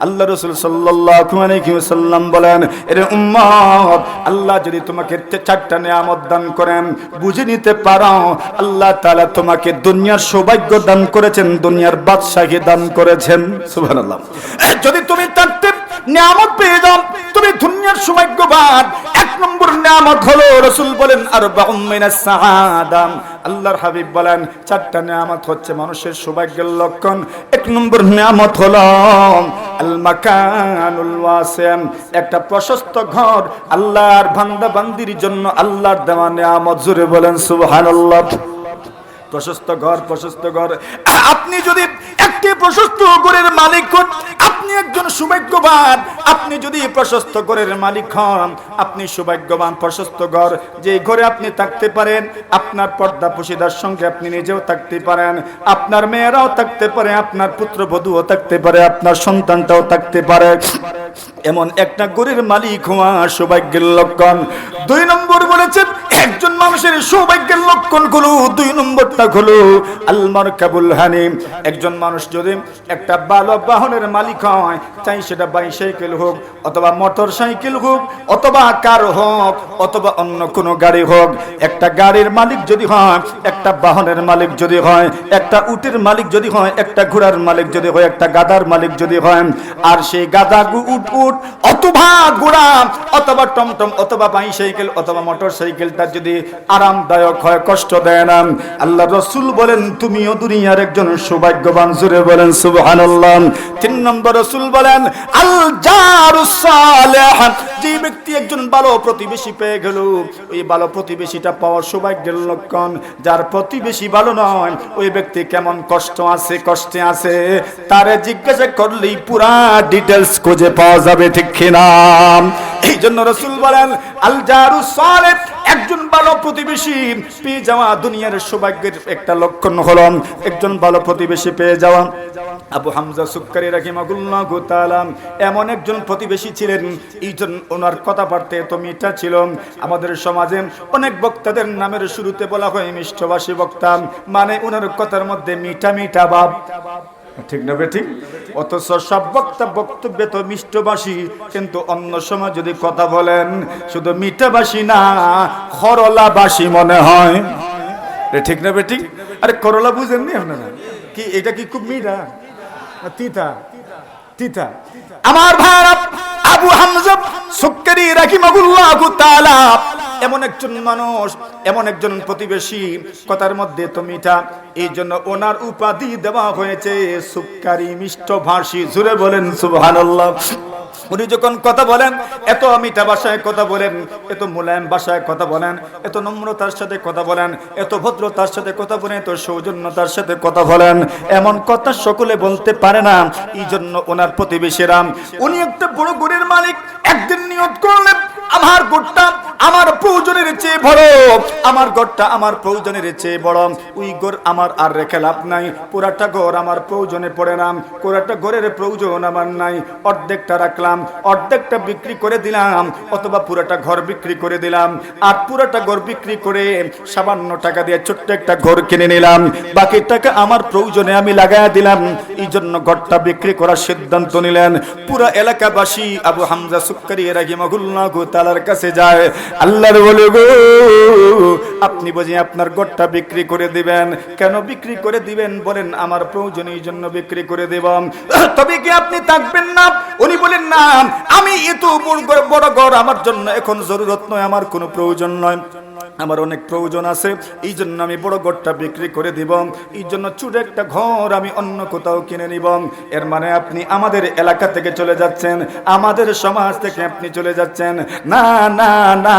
আল্লাহ রসুল সাল্লাম বলেন এর উম্মত আল্লাহ যদি তোমাকে চারটা নিয়ামত দান করেন বুঝে নিতে পারো আল্লাহ তালা তোমাকে দুনিয়ার সৌভাগ্য দান করেছেন দুনিয়ার বাদশাহী দান করেছেন। এ, যদি তুমি চারটে নিয়ামত পেয়ে যাও তুমি দুনিয়ার সৌভাগ্যবান। এক নম্বর নিয়ামত হলো রসুল বলেন আর সাহাদাম আল্লাহর হাবিব বলেন চারটা নিয়ামত হচ্ছে মানুষের সৌভাগ্যের লক্ষণ। এক নম্বর নিয়ামত হলো একটা প্রশস্ত ঘর, আল্লাহর ভান্দা বান্দির জন্য আল্লাহর দেওয়া নিয়ামত। জুড়ে বলেন সুবহানাল্লাহ। প্রশস্ত ঘর প্রশস্ত ঘর। আপনি যদি একটি প্রশস্ত ঘরের মালিক আপনি একজন সৌভাগ্যবান। আপনি যদি প্রশস্ত ঘরের মালিক হন, আপনি সৌভাগ্যবান প্রশস্ত ঘর। যে ঘরে আপনি থাকতে পারেন, আপনার পর্দা পুশিদার সঙ্গে আপনি নিজেও থাকতে পারেন। আপনার মেয়েরাও থাকতে পারে, আপনার পুত্রবধূও থাকতে পারে, আপনার সন্তানটাও থাকতে পারে। এমন একটা গরের মালিক হওয়া সৌভাগ্যের লক্ষণ। দুই নম্বর বলেছেন, একজন মানুষের সৌভাগ্যের লক্ষণগুলো দুই নম্বরটা হলো আলমার কাবুল হানিম। একজন মানুষ যদি একটা ভালো বাহনের মালিক হয়, চাই সেটা বাইসাইকেল হোক অথবা মোটর সাইকেল হোক, অথবা কার হোক, অথবা অন্য কোনো গাড়ি হোক। একটা গাড়ির মালিক যদি হয়, একটা বাহনের মালিক যদি হয়, একটা উটের মালিক যদি হয়, একটা ঘোড়ার মালিক যদি হয়, একটা গাদার মালিক যদি হয়, আর সেই গাদা উট উট, অথবা ঘোড়া, অথবা টমটম, অথবা বাইসাইকেল, অথবা মোটর সাইকেলটা যদি আরামদায়ক হয়, কষ্ট দেয় না। আল্লাহ রসুল বলেন, তুমিও দুনিয়ার একজন সৌভাগ্যবান। জুড়ে বলেন, সুবহানাল্লাহ। তিন নম্বর রসুল বলেন যে ব্যক্তি একজন ভালো প্রতিবেশী পেয়ে গেল, ওই ভালো প্রতিবেশীটা পাওয়ার সৌভাগ্যের লক্ষণ। যার প্রতিবেশী ভালো নয়, ওই ব্যক্তি কেমন কষ্ট আছে, কষ্টে আছে? তারে জিজ্ঞাসা করলেই পুরা ডিটেলস খুঁজে পাওয়া যাবে, ঠিক কিনা? এই জন্য রসুল বলেন আল একজন ভালো প্রতিবেশী পেয়ে যাওয়া দুনিয়ার সৌভাগ্যের একটা লক্ষণ হলো একজন ভালো প্রতিবেশী পেয়ে যাওয়া। আবু হামজা সুক্কারি রাহিমাগুল্লাহ তাআলা এমন একজন প্রতিবেশী ছিলেন, এই জন্য ওনার কথাবার্তা এত মিঠা ছিল। আমাদের সমাজে অনেক বক্তাদের নামের শুরুতে বলা হয় মিষ্টভাষী বক্তা মানে ওনার কথার মধ্যে মিঠা মিঠা ভাব। ঠিক না ঠিক? অথচ সব বক্তা বক্তব্যে তো মিষ্টভাষী কিন্তু অন্য সময় যদি কথা বলেন, শুধু মিঠাবাসী না, খরলাবাসী মনে হয়। ঠিক না ঠিক? আরে করলা বুঝেননি আপনারা? কি, এটা কি খুব মিঠা? তিতা? তিতা? আমার ভাইরা আবু হামজা সুক্কারি রাহিমাহুল্লাহু তাআলা এমন একজন মানুষ, এমন একজন প্রতিবেশী, কথার মধ্যে তো মিঠা। এই জন্য ওনার উপাধি দেওয়া হয়েছে সুক্কারি মিষ্ট ভাষী। জুড়ে বলেন, সুবহানাল্লাহ। উনি যখন কথা বলেন, এত মিঠা ভাষায় কথা বলেন, এত মোলায়েম ভাষায় কথা বলেন, এত নম্রতার সাথে কথা বলেন, এত ভদ্রতার সাথে কথা বলেন, এত সৌজন্যতার সাথে কথা বলেন, এমন কথা সকলে বলতে পারে না। এই জন্য ওনার প্রতিবেশীরা উনি একটা বড় গড়ের মালিক, একদিন নিয়ত করলেন আমার গোটটা আমার প্রয়োজনের চেয়ে বড়। আমার গড়টা আমার প্রয়োজনের চেয়ে বড়। ওই গড় আমার আর রেখে লাভ নাই। পুরাটা ঘর আমার প্রয়োজনে পড়ে না। পুরাটা ঘরের প্রয়োজন আমার নাই। অর্ধেকটা রাখলাম, অর্ধেকটা বিক্রি করে দিলাম, অথবা পুরাটা ঘর বিক্রি করে দিলাম। আর পুরাটা ঘর বিক্রি করে সামান্য টাকা দিয়ে ছোট্ট একটা ঘর কিনে নিলাম। বাকি টাকা আমার প্রয়োজনে আমি লাগাই দিলাম। এই জন্য ঘরটা বিক্রি করার সিদ্ধান্ত নিলেন। পুরা এলাকাবাসী আবু হামজা সুক্কারি রাহিমাহুল্লাহ তালার কাছে যায়। আল্লাহর বলে, গো, আপনি বুঝি আপনার গোটটা বিক্রি করে দিবেন? কেন বিক্রি করে দিবেন? বলেন, আমার প্রয়োজনের এই জন্য বিক্রি করে দেব তবে কি আপনি থাকবেন না? উনি বলেন, না, আমি এত বড় ঘর, আমার জন্য এখন জরুরত নয়, আমার কোনো প্রয়োজন নয়। আমার অনেক প্রয়োজন আছে এই জন্য আমি বড় ঘরটা বিক্রি করে দিব। এই জন্য ছোট একটা ঘর আমি অন্য কোথাও কিনে নিব। এর মানে আপনি আমাদের এলাকা থেকে চলে যাচ্ছেন, আমাদের সমাজ থেকে আপনি চলে যাচ্ছেন। না না না,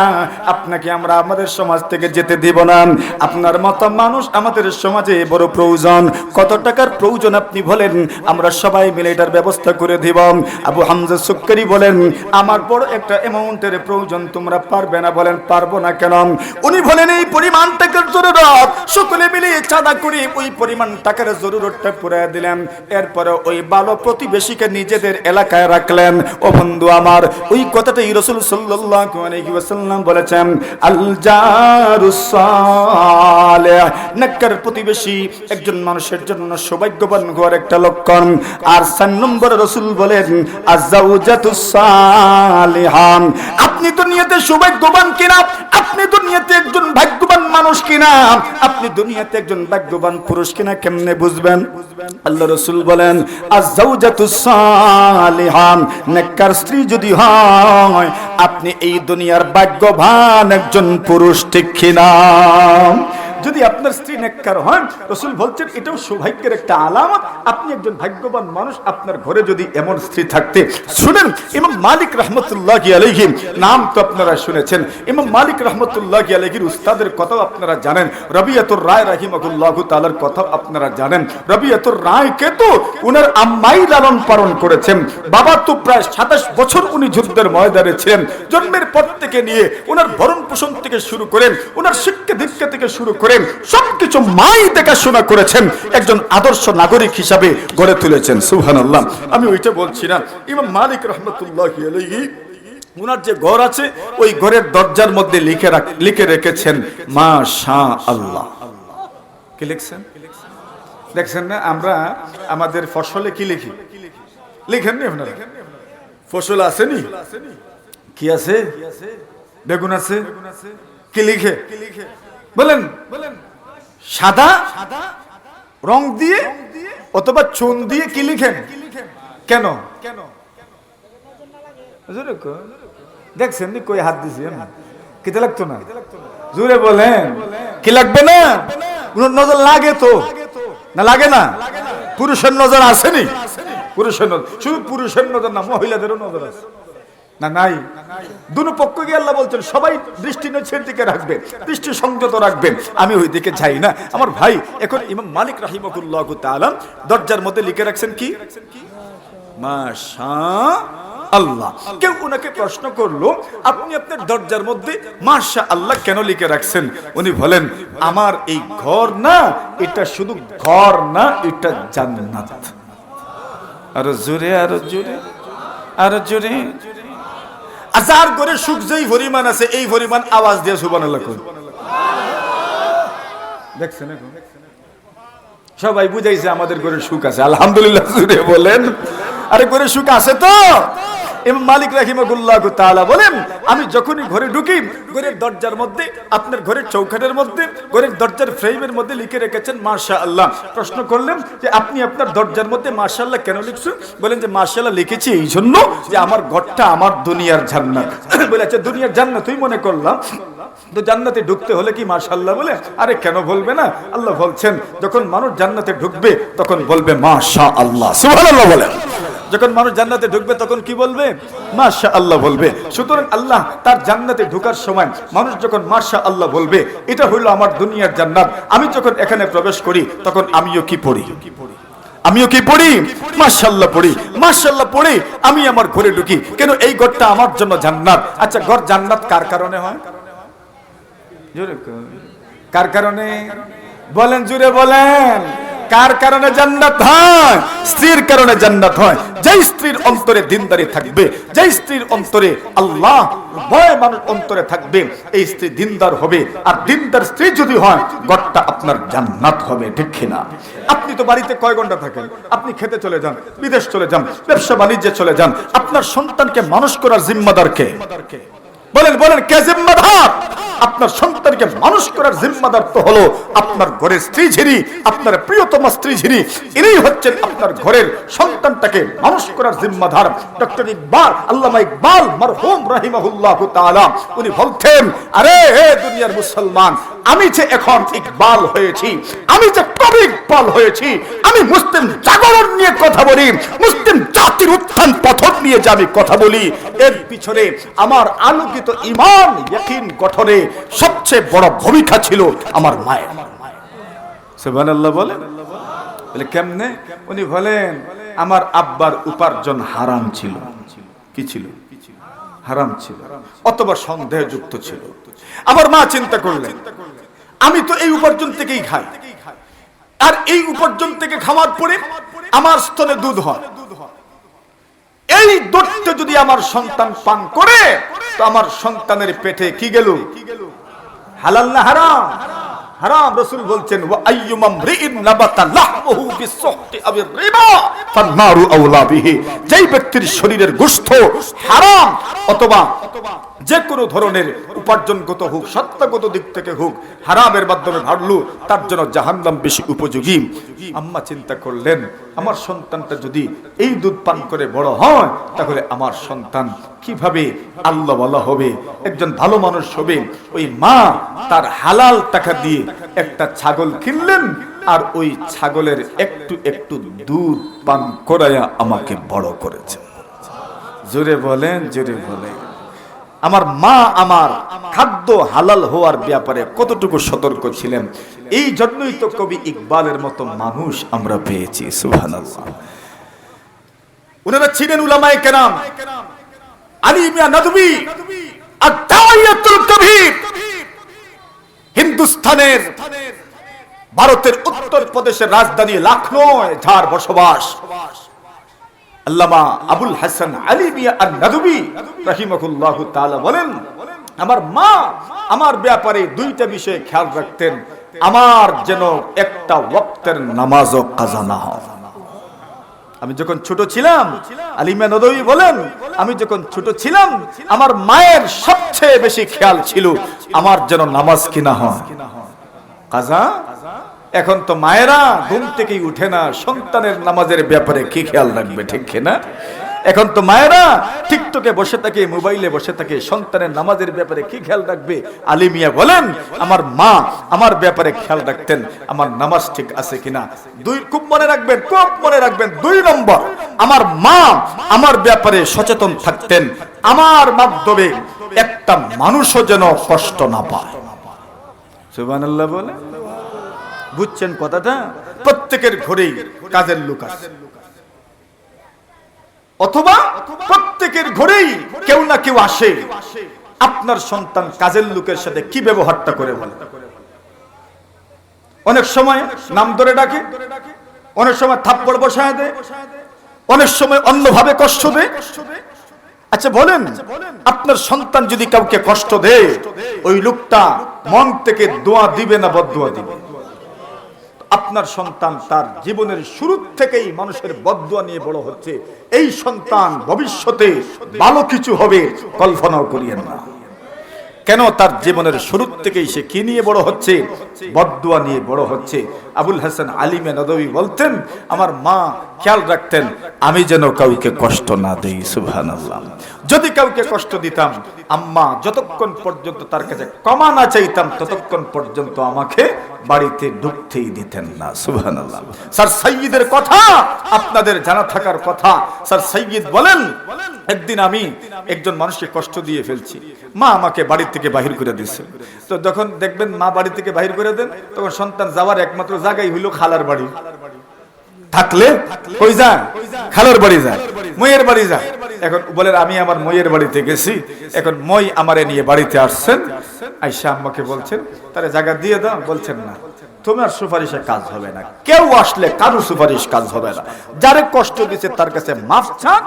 আপনাকে আমরা আমাদের সমাজ থেকে যেতে দিব না। আপনার মতো মানুষ আমাদের সমাজে বড় প্রয়োজন। কত টাকার প্রয়োজন আপনি বলেন, আমরা সবাই মিলে এটার ব্যবস্থা করে দিব। আবু হামজা সুক্কারি বলেন, আমার বড় একটা অ্যামাউন্টের প্রয়োজন, তোমরা পারবে না। বলেন, পারব না কেন? উনি বলেন, এই পরিমাণ টাকার জরুরত সকলে মিলে চাঁদা করে ওই পরিমাণ টাকার জরুরতটা পুরা দিলেন। এরপরে ওই ভালো প্রতিবেশীকে নিজেদের এলাকায় রাখলেন। ও বন্ধু আমার, ওই কথাটা রসুল ওয়াসাল্লাম বলেছেন আল প্রতিবেশী একজন মানুষের জন্য সৌভাগ্যবান হওয়ার একটা লক্ষণ। আর চার নম্বর রসুল বলেন আজাউজাতুস আপনি দুনিয়াতে সৌভাগ্যবান কিনা? আপনি দুনিয়াতে একজন ভাগ্যবান মানুষ কিনা? আপনি দুনিয়াতে একজন ভাগ্যবান পুরুষ কিনা কেমনে বুঝবেন? আল্লাহ রসুল বলেন নেককার স্ত্রী যদি হয়, আপনি এই দুনিয়ার ভাগ্যবান একজন পুরুষ ঠিক কিনা? যদি আপনার স্ত্রী নেককার হন, রসুল বলছেন, এটাও সৌভাগ্যের একটা আলামত। আপনি একজন ভাগ্যবান মানুষ, আপনার ঘরে যদি এমন স্ত্রী থাকতে, শুনেন, ইমাম মালিক রহমতুল্লাহ আলহি নাম তো আপনারা শুনেছেন। ইমাম মালিক রহমতুল্লাহ আলহির উস্তাদের কথাও আপনারা জানেন। রবিয়াতুর রায় রাহিমকুল্লাহ তালার কথাও আপনারা জানেন। রবিয়াতুর রায়কে তো? উনার আম্মাই লালন পালন করেছেন। বাবা তো প্রায় সাতাশ বছর উনি যুদ্ধের ময়দানে ছিলেন। জন্মের পর থেকে নিয়ে ওনার ভরণ পোষণ থেকে শুরু করেন ওনার শিক্ষা দীক্ষা থেকে শুরু করেন, সবকিছু মাই দেখাশোনা করেছেন, একজন আদর্শ নাগরিক হিসাবে গড়ে তুলেছেন, সুবহানাল্লাহ। আমি ওইটা বলছি না। ইমাম মালিক রহমতুল্লাহ উনার যে ঘর আছে, ওই ঘরের দরজার মধ্যে লিখে লিখে রেখেছেন মা শাহ আল্লাহ কি লিখছেন? দেখছেন না, আমরা আমাদের ফসলে কি লিখি? লিখেন নি আপনারা? ফসল আসেনি কি আছে? বেগুন আছে? কি লিখে? বলেন, সাদা রং দিয়ে অথবা চুন দিয়ে কি লিখেন? কেন? জোরে কো। দেখছেন কই হাত দিছি? কিতে লাগতো না? জোরে বলেন। কি লাগবে না? উনার নজর লাগে তো? না লাগে না? পুরুষের নজর আসেনি? পুরুষের নজর শুধু পুরুষের নজর না, মহিলাদেরও নজর আছে। না নাই? দুনো পক্ষকে আল্লাহ বলছেন, সবাই দৃষ্টি নিচের দিকে রাখবে দৃষ্টি সংযত রাখবেন। আমি ওই দিকে যাই না। আমার ভাই, এখন ইমাম মালিক রাহিমকুল্লাহ তাআলা দরজার মধ্যে লিখে রাখছেন কি? মাশা আল্লাহ কেউ ওনাকে প্রশ্ন করল, আপনি আপনার দরজার মধ্যে মাশা আল্লাহ কেন লিখে রাখছেন? উনি বলেন, আমার এই ঘর না, এটা শুধু ঘর না, এটা জান্নাত। আরও জোরে আরও জোরে আরও জোরে। আজার করে সুখ যেই পরিমাণ আছে, এই পরিমাণ আওয়াজ দিয়ে করুন দেখছেন? সবাই বুঝাইছে আমাদের ঘরে সুখ আছে। আলহামদুলিল্লাহ বলেন। আরে, ঘরে সুখ আছে তো? এমন মালিক রাহিমাগুল্লাহ তাআলা বলেন, আমি যখনই ঘরে ঢুকি, ঘরের দরজার মধ্যে, আপনার ঘরের চৌখাটের মধ্যে, ঘরের দরজার ফ্রেমের মধ্যে লিখে রেখেছেন মাশা আল্লাহ প্রশ্ন করলেন যে, আপনি আপনার দরজার মধ্যে মাশা আল্লাহ কেন লিখছেন? বলেন যে মাশা আল্লাহ লিখেছি এই জন্য যে, আমার ঘরটা আমার দুনিয়ার জান্নাত। বলে আচ্ছা দুনিয়ার জান্নাত, তুই মনে করলাম? তো জান্নাতে ঢুকতে হলে কি মাশাআল্লাহ বলে? আরে, কেন বলবে না? আল্লাহ বলছেন, যখন মানুষ জান্নাতে ঢুকবে, তখন বলবে মাশা আল্লাহ সুবহানাল্লাহ বলেন। যখন মানুষ জান্নাতে ঢুকবে, তখন কি বলবে? মাশা আল্লাহ বলবে। সুতরাং আল্লাহ তার জান্নাতে ঢুকার সময় মানুষ যখন মাশা আল্লাহ বলবে, এটা হইল আমার দুনিয়ার জান্নাত। আমি যখন এখানে প্রবেশ করি, তখন আমিও কি পড়ি? আমিও কি পড়ি? মাশাল্লাহ পড়ি। মাশাল্লাহ পড়ি আমি আমার ঘরে ঢুকি। কেন এই ঘরটা আমার জন্য জান্নাত? আচ্ছা ঘর জান্নাত কার কারণে হয়? কার কারণে? বলেন জুড়ে বলেন। কার কারণে জান্নাত হয়? স্ত্রীর কারণে জান্নাত হয়। যেই স্ত্রীর অন্তরে দিনদারি থাকবে, যেই স্ত্রীর অন্তরে আল্লাহ ভয় মানুষ অন্তরে থাকবে, এই স্ত্রী দিনদার হবে। আর দিনদার স্ত্রী যদি হয় ঘরটা আপনার জান্নাত হবে, ঠিক কিনা? আপনি তো বাড়িতে কয় ঘণ্টা থাকেন? আপনি খেতে চলে যান, বিদেশ চলে যান, ব্যবসা বাণিজ্যে চলে যান। আপনার সন্তানকে মানুষ করার জিম্মাদার কে? বলেন বলেন, কে জিম্মাদার? আপনার সন্তানকে মানুষ করার জিম্মাদার তো হলো আপনার ঘরের স্ত্রী ঝিরি, আপনার প্রিয়তম স্ত্রী ঝিরি। ইনি হচ্ছেন আপনার ঘরের সন্তানটাকে মানুষ করার জিম্মাদার। ডক্টর ইকবাল, আল্লামা ইকবাল মারহুম রাহিমাহুল্লাহ তাআলা, উনি বলতেন, আরে, হে দুনিয়ার মুসলমান আমি যে এখন ইকবাল হয়েছি, আমি যে কবি ইকবাল হয়েছি, আমি মুসলিম জাগরণ নিয়ে কথা বলি, মুসলিম জাতির উত্থান পথন নিয়ে যে আমি কথা বলি, এর পিছনে আমার আলোকিত ইমান ইয়াকিন গঠনে সবচেয়ে বড় ভূমিকা ছিল আমার মায়ের। সুবহানাল্লাহ বলে বলে, কেমনে? উনি বলেন, আমার আব্বার উপার্জন হারাম ছিল। কি ছিল? হারাম ছিল। অথবা সন্দেহযুক্ত ছিল। আমার মা চিন্তা করলেন, আমি তো এই উপার্জন থেকেই খাই। আর এই উপার্জন থেকে খাওয়ার পরে আমার স্তনে দুধ হয়। এই দুধটা যদি আমার সন্তান পান করে, তো আমার সন্তানের পেটে কি গেল? হালাল না হারাম? হারাম, রাসূল বলছেন, ওয়া আইয়ুমাম রিইন নাবাতা লাহমুহু বিসুহতি আবির রিবা ফান্নারু আওলা বিহি। যেই ব্যক্তির শরীরের গোশত হারাম অথবা যে কোনো ধরনের উপার্জনগত হোক, সত্তাগত দিক থেকে হোক, হারামের মাধ্যমে ভাড়লো তার জন্য জাহান্নাম বেশি উপযোগী। আম্মা চিন্তা করলেন, আমার সন্তানটা যদি এই দুধ পান করে বড় হয়, তাহলে আমার সন্তান কীভাবে আল্লাহ বলা হবে? একজন ভালো মানুষ হবে। ওই মা তার হালাল টাকা দিয়ে একটা ছাগল কিনলেন আর ওই ছাগলের একটু একটু দুধ পান করাইয়া আমাকে বড় করেছে। জোরে বলেন জোরে বলেন। আমার মা আমার খাদ্য হালাল হওয়ার ব্যাপারে কতটুকু সতর্ক ছিলেন, এই জন্যই তো কবি ইকবালের মতো মানুষ আমরা পেয়েছি, সুবহানাল্লাহ। ওনারা ছিলেন উলামায়ে কেরাম। আলী মিয়া নদভী আদায়াতুল কবির হিন্দুস্তানের ভারতের উত্তর প্রদেশের রাজধানী লখনৌয় যার বসবাস। আল্লামা আবুল হাসান আলী মিয়া আর নদভী রাহিমাহুল্লাহু তাআলা বলেন, আমার মা আমার ব্যাপারে দুইটা বিষয়ে খেয়াল রাখতেন। আমার যেন একটা ওয়াক্তের নামাজও কাজা না হয়। আমি যখন ছোট ছিলাম আলিমা নদী বলেন, আমি যখন ছোট ছিলাম, আমার মায়ের সবচেয়ে বেশি খেয়াল ছিল আমার যেন নামাজ কিনা হয়। কাজা এখন তো মায়েরা ঘুম থেকেই উঠে না, সন্তানের নামাজের ব্যাপারে কি খেয়াল রাখবে, ঠিক না এখন তো মায়েরা টিকটকে বসে থাকে, মোবাইলে বসে থাকে, সন্তানের নামাজের ব্যাপারে কি খেয়াল রাখবে? আলিমিয়া বলেন, আমার মা আমার ব্যাপারে খেয়াল রাখতেন, আমার নামাজ ঠিক আছে কিনা? দুই খুব মনে রাখবেন, খুব মনে রাখবেন, দুই নম্বর, আমার মা আমার ব্যাপারে সচেতন থাকতেন, আমার মাধ্যমে একটা মানুষও যেন কষ্ট না পায়। সুবহানাল্লাহ বলে বুঝছেন কথাটা? প্রত্যেকের ঘরেই কাজের লোক আছে। অথবা প্রত্যেকের ঘরেই কেউ না কেউ আসে। আপনার সন্তান কাজের লোকের সাথে কি ব্যবহারটা করে বলে অনেক সময় নাম ধরে ডাকে, অনেক সময় থাপ্পড় বসায় দেয়, অনেক সময় অন্যভাবে কষ্ট দেয়। আচ্ছা বলেন, আপনার সন্তান যদি কাউকে কষ্ট দেয়, ওই লোকটা মন থেকে দোয়া দিবে না বদোয়া দিবে? আপনার সন্তান তার জীবনের শুরু থেকেই মানুষের বদুয়া নিয়ে বড় হচ্ছে। এই সন্তান ভবিষ্যতে ভালো কিছু হবে, কল্পনাও করিয়েন না। কেন তার জীবনের শুরু থেকেই সে কি নিয়ে বড় হচ্ছে? বদুয়া নিয়ে বড় হচ্ছে। আবুল হাসান আলিমে নদী বলতেন, আমার মা খেয়াল রাখতেন, আমি যেন কাউকে কষ্ট না দেই। সুবহানাল্লাহ। যদি কাউকে কষ্ট দিতাম, আম্মা যতক্ষণ পর্যন্ত তার কাছে ক্ষমা না চাইতাম, ততক্ষণ পর্যন্ত আমাকে বাড়িতে ঢুকতেই দিতেন না সুবহানাল্লাহ। স্যার সাইয়্যিদের কথা আপনাদের জানা থাকার কথা স্যার সাইয়্যিদ বলেন একদিন আমি একজন মানুষকে কষ্ট দিয়ে ফেলছি। মা আমাকে বাড়ি থেকে বাহির করে দিচ্ছে তো যখন দেখবেন মা বাড়ি থেকে বাহির করে দেন তখন সন্তান যাওয়ার একমাত্র জায়গায় হইল খালার বাড়ি। থাকলে ওই যায়? খালার বাড়ি যায়। মইয়ের বাড়ি যায়। এখন বলেন আমি আমার মইয়ের বাড়িতে গেছি। এখন মই আমারে নিয়ে বাড়িতে আসছেন। আইসা আম্মাকে বলছেন, তারে জায়গা দিয়ে দাও। বলছেন, না, তোমার সুপারিশে কাজ হবে না। কেউ আসলে কারও সুপারিশ কাজ হবে না। যারে কষ্ট দিছে তার কাছে মাফ চান,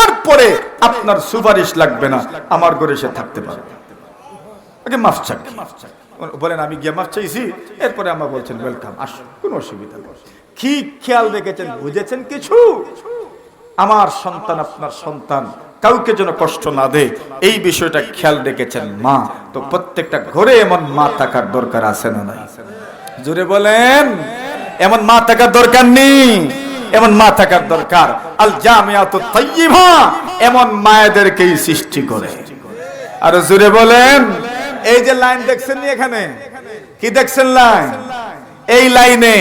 এরপরে আপনার সুপারিশ লাগবে না। আমার ঘরে সে থাকতে পারবে আগে মাফ চাক বলেন, আমি গিয়ে মাফ চাইছি। এরপরে আমরা বলছেন, ওয়েলকাম, আস, কোনো অসুবিধা নেই। কি খেয়াল রেখেছেন, বুঝেছেন কিছু? আমার সন্তান, আপনার সন্তান কাউকে যেন কষ্ট না দেয়, এই বিষয়টা খেয়াল রেখেছেন মা। তো প্রত্যেকটা ঘরে এমন মা থাকার দরকার আছে না নাই? জোরে বলেন, এমন মা থাকার দরকার নেই, এমন মা থাকার দরকার। আল জামিয়াত তাইয়্যিবা এমন মায়েদেরকেই সৃষ্টি করে। আর জোরে বলেন, এই যে লাইন দেখছেন নি এখানে? কি দেখছেন লাইন? এই লাইনে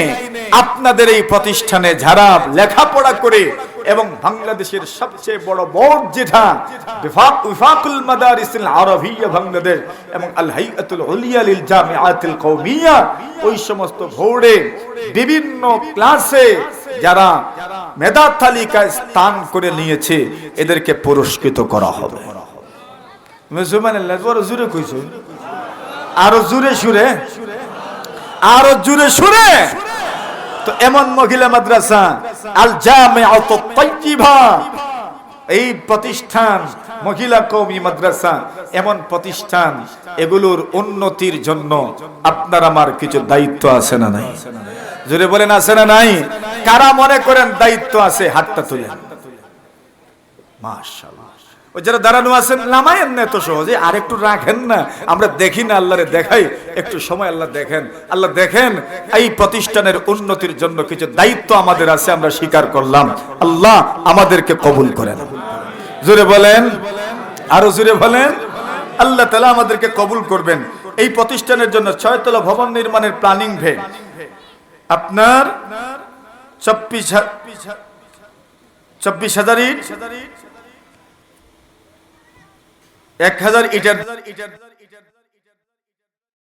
আপনাদের এই প্রতিষ্ঠানে যারা লেখাপড়া করে এবং বাংলাদেশের সবচেয়ে বড় বোর্ড যেটা উফাকুল মাদারিসিল আরবিয়া বাংলাদেশ এবং আল হাইয়াতুল উলিয়া লিল জামিআতিল কওমিয়া, ওই সমস্ত বোর্ডে বিভিন্ন ক্লাসে যারা মেধা তালিকায় স্থান করে নিয়েছে, এদেরকে পুরস্কৃত করা হবে। কইছো। আরও জুড়ে সুরে? আরও জুড়ে সুরে? তো এমন মহিলা মাদ্রাসা এই প্রতিষ্ঠান, মহিলা কৌমি মাদ্রাসা, এমন প্রতিষ্ঠান, এগুলোর উন্নতির জন্য আপনার আমার কিছু দায়িত্ব আছে না নাই? জোরে বলেন, আছে না নাই? কারা মনে করেন দায়িত্ব আছে? হাতটা তুলে। মাশাআল্লাহ। ওই যারা দাঁড়ানো আছেন নামায়েন না এত সহজে আর একটু রাখেন না। আমরা দেখি না আল্লাহরে দেখাই। একটু সময় আল্লাহ দেখেন। আল্লাহ দেখেন এই প্রতিষ্ঠানের উন্নতির জন্য কিছু দায়িত্ব আমাদের আছে আমরা স্বীকার করলাম। আল্লাহ আমাদেরকে কবুল করেন। জোরে বলেন আরও জোরে বলেন। আল্লাহ তালা আমাদেরকে কবুল করবেন। এই প্রতিষ্ঠানের জন্য ছয়তলা ভবন নির্মাণের প্ল্যানিং ভে। আপনার চব্বিশ চব্বিশ হাজার ইট এক হাজার ইটার